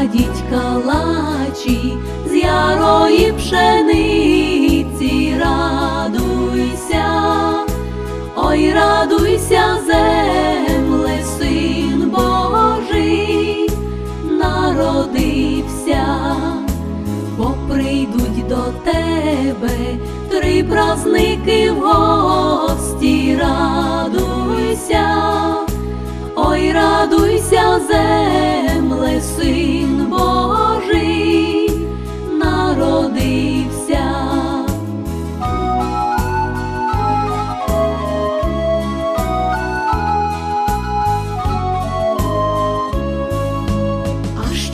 та кладіть калачі з ярої пшениці, радуйся, ой, радуйся, земле, син Божий, народився бо прийдуть до тебе три праздники в гості, радуйся,